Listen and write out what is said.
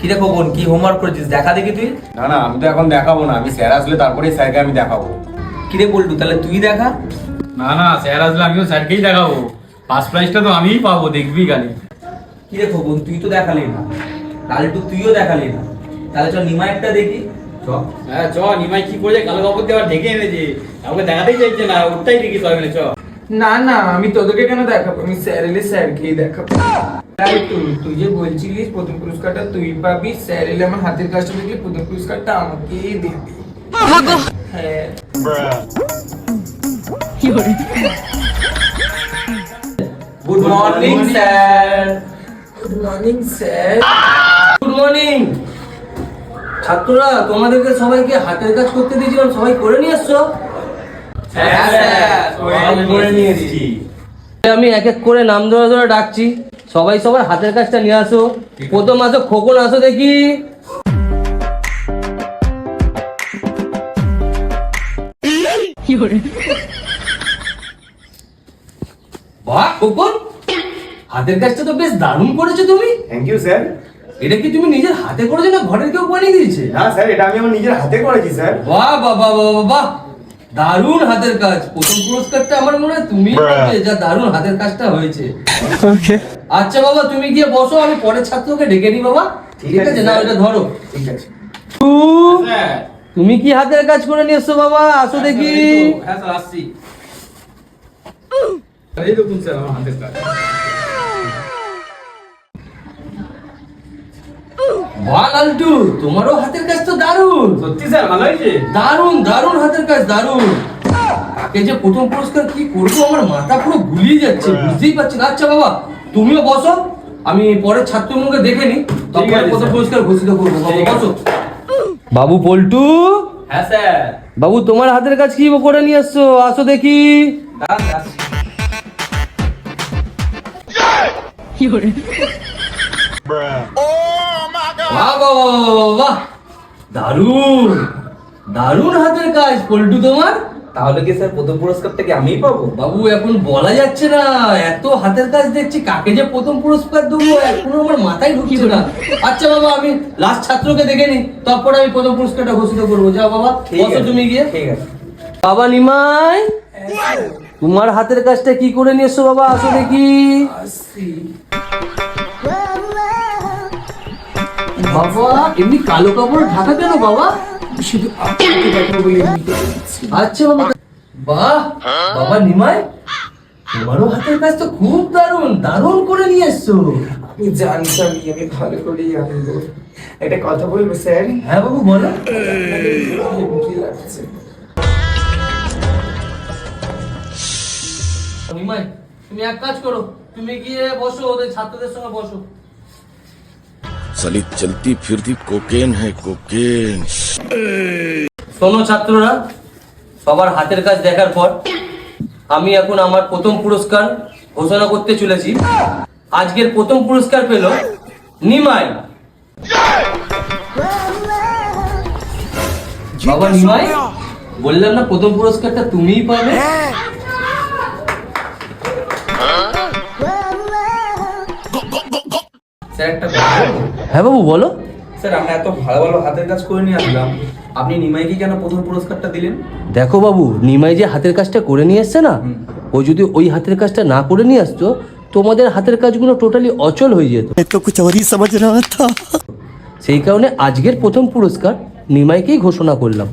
কিরে খোকন কি হোমওয়ার্ক করেছিস? দেখা দেখি তুই? না না আমি তো এখন দেখাবো না। আমি স্যার আসলে তারপরে স্যারকে আমি দেখাবো। কিরে বলটু তাহলে তুই দেখা? না না স্যার আসলে আমিও স্যারকেই দেখাবো। ফার্স্ট প্রাইজটা তো আমিই পাবো দেখবি খালি। কিরে খোকন তুই তো দেখালি না। লালটু তুইও দেখালি না। তাহলে চল নিমা একটা দেখি। চ। হ্যাঁ চ নিমাই কি করেছে? কালো কাপড় দিয়ে আবার ঢেকে এনেছে। আমাকে দেখাতেই চাইছে না ওটাই দেখি সবাই মিলে চ। না না আমি তোদেরকে কেন দেখাবো? আমি স্যার এলে স্যারকেই দেখাবো। তাই তুই তুই যে বলছিলিস প্রথম পুরস্কারটা তুই পাবি স্যার এলে আমার হাতের কাজটা দেখলে প্রথম পুরস্কারটা আমাকেই দিবি। হ্যাঁ। Good morning sir. Good morning sir. Good morning ছাত্ররা তোমাদেরকে সবাইকে হাতের কাজ করতে দিয়েছিলাম সবাই করে নিয়ে এসছো হ্যাঁ আমি এক এক করে নাম ধরে ধরে ডাকছি। সবাই সবার হাতের কাজটা নিয়ে আসো। প্রথম আসো খোকন আসো দেখি। বাহ খোকন। হাতের কাজটা তো বেশ দারুণ করেছ তুমি। থ্যাংক ইউ স্যার এটা কি তুমি নিজের হাতে করেছ না ঘরের কেউ বানিয়ে দিয়েছে? না স্যার এটা আমি আমার নিজের হাতে করেছি স্যার বাহ বাহ বাহ বাহ বাহ, বাহ। দারুণ হাতের কাজ। প্রথম পুরস্কারটা আমার মনে হয় তুমি যা দারুণ হাতের কাজটা হয়েছে। আচ্ছা বাবা তুমি গিয়ে বসো আমি পরের ছাত্রকে ডেকে নিই বাবা। ঠিক আছে, না ওটা ধরো। ঠিক আছে। স্যার। তুমি কি হাতের কাজ করে নিয়ে এসছো বাবা? আসো দেখি। হ্যাঁ স্যার আসছি। এই দেখুন স্যার আমার হাতের কাজ। বাহ লালটু তোমারও হাতের কাজ তো দারুণ। সত্যি স্যার ভালো হয়েছে। দারুণ দারুণ হাতের কাজ দারুণ। তাকে যে প্রথম পুরস্কার কি করব আমার মাথা পুরো গুলিয়ে যাচ্ছে বুঝতেই পারছি না। আচ্ছা বাবা তুমিও বসো আমি পরের ছাত্রগুলোকে দেখে নি তারপরে আছে, প্রথম পুরস্কার ঘোষিত করব। বাবা, বসো। বাবু পল্টু? হ্যাঁ স্যার। বাবু তোমার হাতের কাজ কি করে নিয়ে আসছো? আসো দেখি। আসছি। বাহ দারুণ। দারুণ হাতের কাজ পল্টু তোমার। তাহলে কি স্যার প্রথম পুরস্কারটা কি আমিই পাবো? বাবু এখন বলা যাচ্ছে না। এত হাতের কাজ দেখছি কাকে যে প্রথম পুরস্কার দেবো এখনও আমার মাথায় ঢুকছে না। আচ্ছা বাবা আমি লাস্ট ছাত্রকে দেখে নি তারপরে আমি প্রথম পুরস্কারটা ঘোষিত করব। যাও বাবা বসো তুমি গিয়ে। ঠিক আছে। বাবা নিমাই তোমার হাতের কাজটা কি করে নিয়ে এসছো বাবা? আসো দেখি বাবা এমনি কালো কাপড় ঢাকা কেন বাবা? শুধু। আচ্ছা বাবা বাহ বাবা নিমাই তোমারও হাতের কাজ তো খুব দারুণ দারুণ করে নিয়ে এসছো। আমি জানতাম আমি ভালো করেই আনব। একটা কথা বলব স্যার? হ্যাঁ বাবু বলো। কি লাগছে নিমাই তুমি এক কাজ করো তুমি গিয়ে বসো ওদের ছাত্রদের সঙ্গে বসো। সালি চলতি ফিরতি কোকেন হ্যাঁ কোকেন শোনো ছাত্ররা সবার হাতের কাজ দেখার পর আমি এখন আমার প্রথম পুরস্কার ঘোষণা করতে চলেছি। আজকের প্রথম পুরস্কার পেল নিমাই। বাবা নিমাই বললাম না প্রথম পুরস্কারটা তুমিই পাবে? হ্যাঁ। স্যার একটা হ্যাঁ বাবু বলো। স্যার আমরা এত ভালো ভালো হাতের কাজ করে নিয়ে আসলাম। আপনি নিমাইকে কেন প্রথম পুরস্কারটা দিলেন? দেখো বাবু নিমাই যে হাতের কাজটা করে নিয়ে এসছে না ও যদি ওই হাতের কাজটা না করে নিয়ে আসতো তোমাদের হাতের কাজগুলো টোটালি অচল হয়ে যেত। সেই কারণে আজকের প্রথম পুরস্কার নিমাইকেই ঘোষণা করলাম।